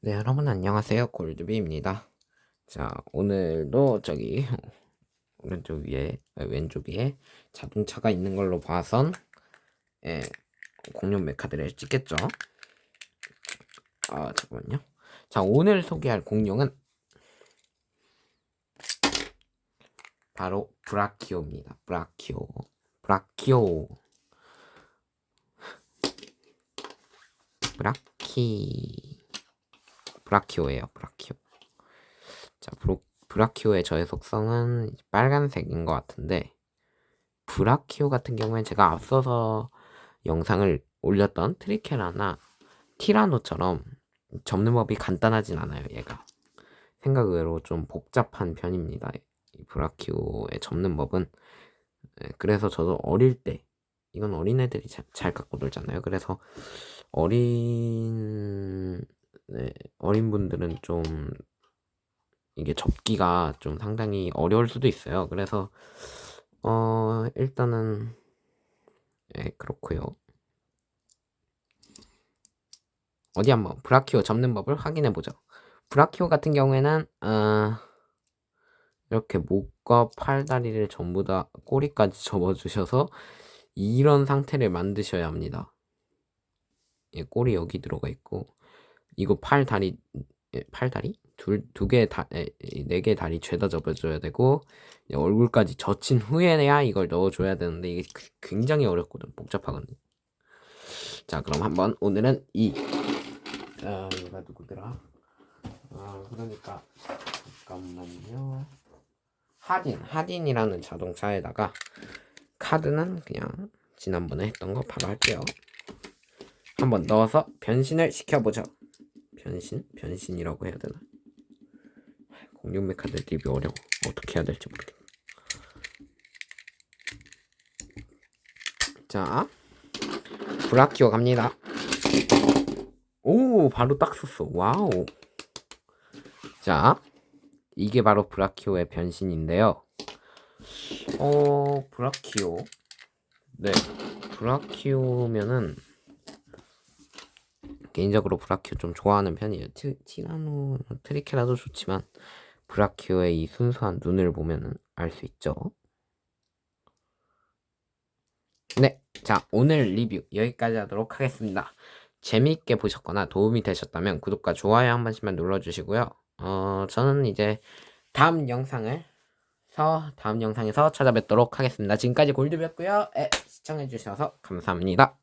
네, 여러분 안녕하세요. 골드비입니다. 자, 오늘도 저기 오른쪽 위에 아, 왼쪽 위에 자동차가 있는 걸로 봐선 예, 공룡 메카드를 찍겠죠. 아, 잠깐만요. 자, 오늘 소개할 공룡은 바로 브라키오입니다. 브라키오. 브라키오. 브라키. 브라키오예요. 브라키오. 자, 브로, 브라키오의 저의 속성은 빨간색인 것 같은데 브라키오 같은 경우엔 제가 앞서서 영상을 올렸던 트리케라나 티라노처럼 접는 법이 간단하진 않아요. 얘가 생각 외로 좀 복잡한 편입니다. 이 브라키오의 접는 법은 예, 그래서 저도 어릴 때 이건 어린애들이 자, 잘 갖고 놀잖아요. 그래서 어린 네, 어린 분들은 좀 이게 접기가 좀 상당히 어려울 수도 있어요. 그래서 어 일단은 예, 그렇고요. 어디 한번 브라키오 접는 법을 확인해 보죠. 브라키오 같은 경우에는 어, 이렇게 목과 팔다리를 전부 다 꼬리까지 접어주셔서 이런 상태를 만드셔야 합니다. 예, 꼬리 여기 들어가 있고 이거 팔 다리 예, 팔 다리 둘두 개의 다네 개의 다리 죄다 접어줘야 되고 예, 얼굴까지 젖힌 후에야 이걸 넣어줘야 되는데 이게 그- 굉장히 어렵거든 복잡하거든. 자 그럼 한번 오늘은 이 아, 얘가 누구더라? 아 그러니까 잠깐만요. 하딘 하딘이라는 자동차에다가 카드는 그냥 지난번에 했던 거 바로 할게요. 한번 넣어서 변신을 시켜보죠. 변신? 변신이라고 해야 되나? 공룡 메카드 리뷰 어려워. 어떻게 해야 될지 모르겠네. 자, 브라키오 갑니다. 오, 바로 딱 썼어. 와우. 자, 이게 바로 브라키오의 변신인데요. 어, 브라키오. 네, 브라키오면은 개인적으로 브라키오 좀 좋아하는 편이에요. 티, 티라노, 트리케라도 좋지만 브라키오의 이 순수한 눈을 보면은 알수 있죠. 네, 자 오늘 리뷰 여기까지 하도록 하겠습니다. 재미있게 보셨거나 도움이 되셨다면 구독과 좋아요 한 번씩만 눌러주시고요. 어, 저는 이제 다음 영상을 서 다음 영상에서 찾아뵙도록 하겠습니다. 지금까지 골드였고요. 예, 시청해주셔서 감사합니다.